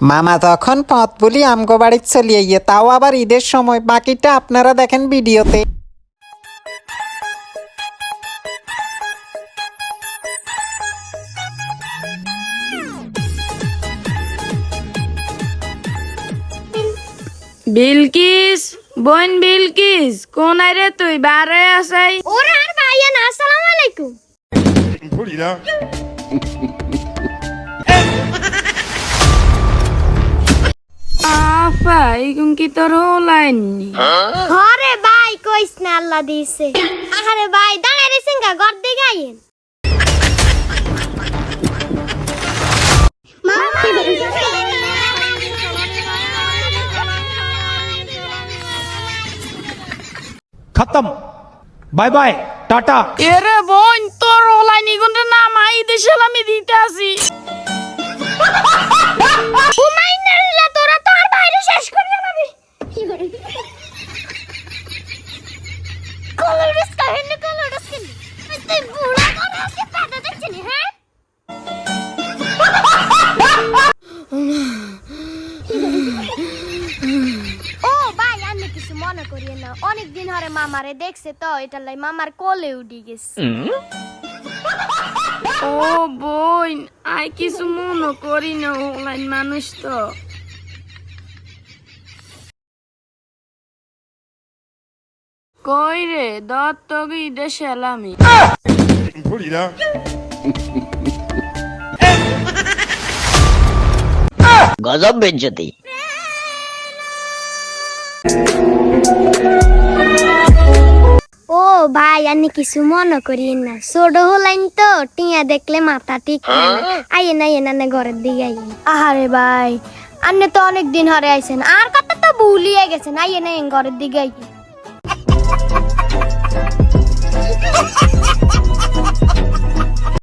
মামা তখন পথ বলি আমগো বাড়ির চলিয়ে গিয়ে তাও আবার ঈদের সময়। বাকিটা আপনারা দেখেন ভিডিওতে। বিলকিস বোন বিলকিস কোন রে তুই? বারে আসাই ওরে আর ভাইয়া না আসসালামু আলাইকুম। it ভাই কি তোর লাইন আরে ভাই কইস না আল্লাহ আরে ভাই দাঁড়ায় ঘর দিকে আইন খতম। Bye bye tata. এরে বোন তোর ওলাইনি নিগুন নাম আই দেশাল আমি দিতে আসি তুই হ্যাঁ? ও ভাই, আমি কিছু মনে করি না। অনেক দিন ধরে মামারে দেখছে তো এটা লাই মামার কোলে উঠি গেছে। ও বোন, আই কিছু মনে করি না লাইন মানুষ তো। কই রে দত্ত দেশে এলামি? Put it out. গজব বেজ্জতি ও ভাই আমি কিছু মনে করি না। ছোট হলাইন তো টিয়া দেখলে মাথা ঠিক হয় আইয়ে না আইয়ে না ঘরের দিকে আইয়ে। আহারে ভাই আপনি তো অনেক দিন হরে আইছেন। আর কথা তো ভুলিয়ে গেছেন। আইয়ে না ঘরের দিকে আইয়ে। Thank you.